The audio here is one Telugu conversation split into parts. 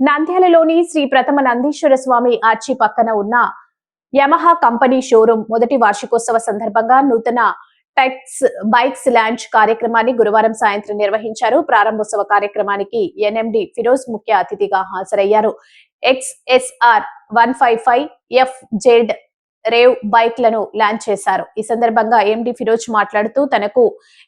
నంద్యాలలోని శ్రీ ప్రథమ నందీశ్వర స్వామి ఆర్చి పక్కన ఉన్న యమహా కంపెనీ షోరూం మొదటి వార్షికోత్సవ సందర్భంగా నూతన టెక్స్ బైక్స్ లాంచ్ కార్యక్రమాన్ని గురువారం సాయంత్రం నిర్వహించారు. ప్రారంభోత్సవ కార్యక్రమానికి ఎన్ఎండి ఫిరోజ్ ముఖ్య అతిథిగా హాజరయ్యారు. XSR one five five F Z rave బైక్లను launch చేశారు. ఈ సందర్భంగా ఎండి ఫిరోజ్ మాట్లాడుతూ తనకు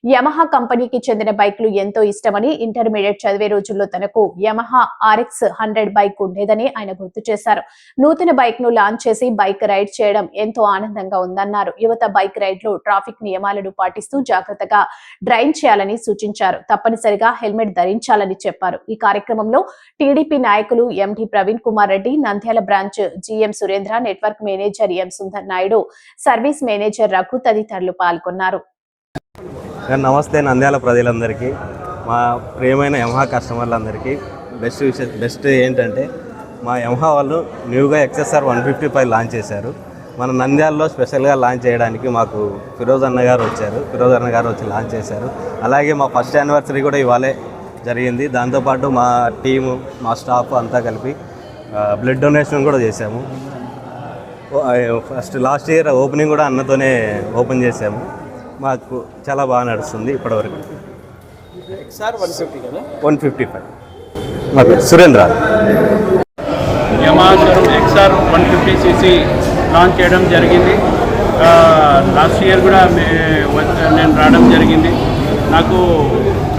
యమహా కంపెనీకి చెందిన బైక్లు ఎంతో ఇష్టమని ఇంటర్మీడియట్ చదివే రోజుల్లో తనకు యమహా ఆర్ఎక్స్ హండ్రెడ్ బైక్ ఉండేదని ఆయన గుర్తు చేశారు. నూతన బైక్ను లాంచ్ చేసి బైక్ రైడ్ చేయడం ఎంతో ఆనందంగా ఉందన్నారు. యువత బైక్ రైడ్లో ట్రాఫిక్ నియమాలను పాటిస్తూ జాగ్రత్తగా డ్రైవ్ చేయాలని సూచించారు. తప్పనిసరిగా హెల్మెట్ ధరించాలని చెప్పారు. ఈ కార్యక్రమంలో టీడీపీ నాయకులు MD Praveen Kumar Reddy Nandyal branch GM Surendra network manager M Sundar Naidu service manager Raghu తదితరులు పాల్గొన్నారు. నమస్తే నంద్యాల ప్రజలందరికీ మా ప్రియమైన యమహా కస్టమర్లందరికీ. బెస్ట్ విషయం బెస్ట్ ఏంటంటే మా యమహా వాళ్ళు న్యూగా XSR one fifty five launch చేశారు. మన నంద్యాలలో స్పెషల్గా లాంచ్ చేయడానికి మాకు ఫిరోజ్ అన్న గారు వచ్చారు. ఫిరోజ్ అన్న గారు వచ్చి లాంచ్ చేశారు. అలాగే మా ఫస్ట్ యానివర్సరీ కూడా ఇవాళే జరిగింది. దాంతోపాటు మా టీము మా స్టాఫ్ అంతా కలిపి బ్లడ్ డొనేషన్ కూడా చేశాము. ఫస్ట్ లాస్ట్ ఇయర్ ఓపెనింగ్ కూడా అన్నతోనే ఓపెన్ చేసాము మాకు చాలా బాగా నడుస్తుంది ఇప్పటివరకు. ఎక్స్ఆర్ వన్ ఫిఫ్టీ కదా? One fifty five. మాకు Surendra. Yamaha XR one fifty CC launch చేయడం జరిగింది. ఆ, లాస్ట్ ఇయర్ కూడా మే- నేను రావడం జరిగింది. నాకు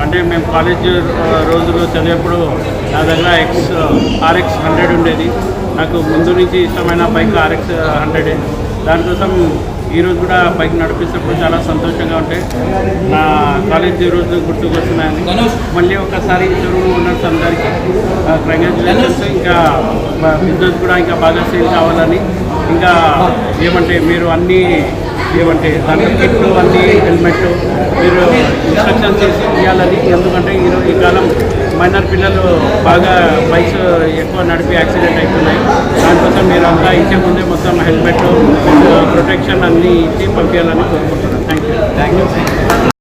అంటే మేము కాలేజ్ రోజులు చదివేప్పుడు నా దగ్గర ఎక్స్ ఆర్ఎక్స్ హండ్రెడ్ ఉండేది. నాకు ముందు నుంచి ఇష్టమైన బైక్ ఆర్ఎక్స్ హండ్రెడే దానికోసం ఈరోజు కూడా బైక్ నడిపిస్తున్నప్పుడు చాలా సంతోషంగా ఉంటాయి నా కాలేజ్ రోజు గుర్తుకొస్తున్నాయని. మళ్ళీ ఒకసారి చెరువు ఓనర్స్ అందరికీ కంగ్రాచులేషన్స్ ఇంకా బిజినెస్ కూడా ఇంకా బాగా సేల్ కావాలని. ఇంకా ఏమంటే మీరు అన్నీ ఏమంటే దాంట్లో కిట్లు అన్నీ హెల్మెట్ మీరు ఇన్స్ట్రక్షన్ చేసి ఇవ్వాలని ఎందుకంటే ఈరోజు ఈ కాలం మైనర్ పిల్లలు బాగా బైక్స్ ఎక్కువ నడిపి యాక్సిడెంట్ అవుతున్నాయి దానికోసం మీరు అంతా ఇచ్చే ముందే మొత్తం హెల్మెట్ ప్రొటెక్షన్ అన్నీ ఇచ్చి పంపించాలని కోరుకుంటున్నాను. Thank you thank you